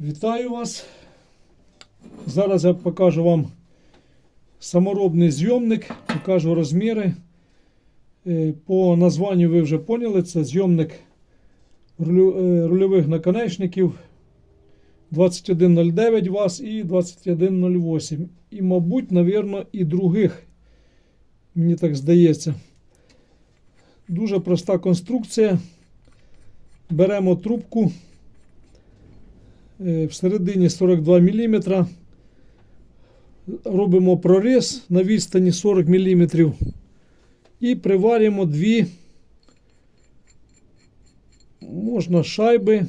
Вітаю вас. Зараз я покажу вам саморобний зйомник, покажу розміри. Е, По названню ви вже поняли, це зйомник е, рульових наконечників 2109 ВАЗ і 2108. І, мабуть, навірно, і других, мені так здається. Дуже проста конструкція. Беремо трубку. Е, Всередині 42 мм. Робимо проріз на відстані 40 мм. І приварюємо дві, можна шайби.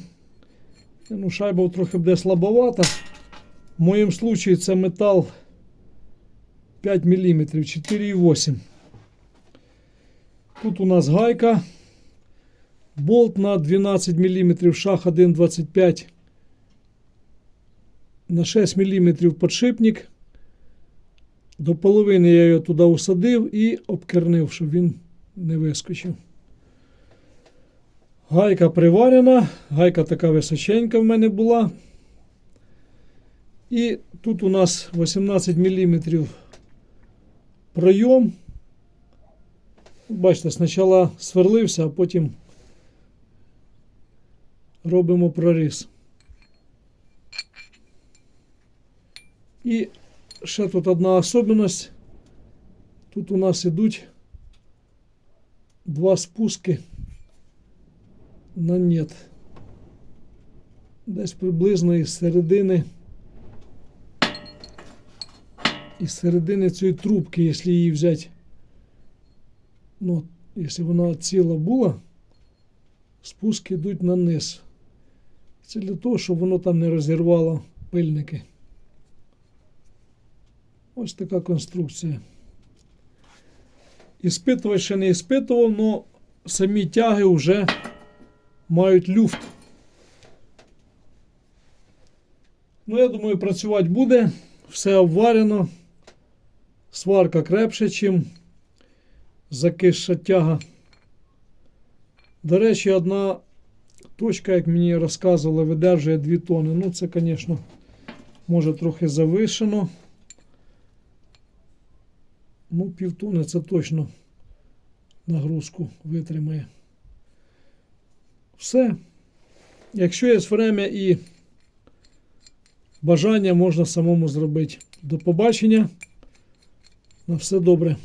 Ну, шайба трохи буде слабовата. В моєму случаї це метал 5 мм, 4,8. Тут у нас гайка. Болт на 12 мм, шах 1,25 на 6 мм подшипник. До половини я його туди усадив і обкернив, щоб він не вискочив. Гайка приварена, гайка така височенька в мене була. І тут у нас 18 мм пройом. Бачите, спочатку сверлився, а потім робимо проріз. І ще тут одна особливість. Тут у нас ідуть два спуски на нет. Десь приблизно із середини. Із середини цієї трубки, якщо її взяти, ну, якщо вона ціла була, спуски йдуть на низ. Це для того, щоб воно там не розірвало пильники. Ось така конструкція. Іспитувати ще не іспитував, але самі тяги вже мають люфт. Ну, я думаю, працювати буде. Все обварено. Сварка крепше, чим закисша тяга. До речі, одна точка, як мені розказували, видержує 2 тони. Ну, це, звісно, може трохи завишено. Ну, півтони це точно нагрузку витримає. Все. Якщо є время і бажання, можна самому зробити. До побачення. На все добре.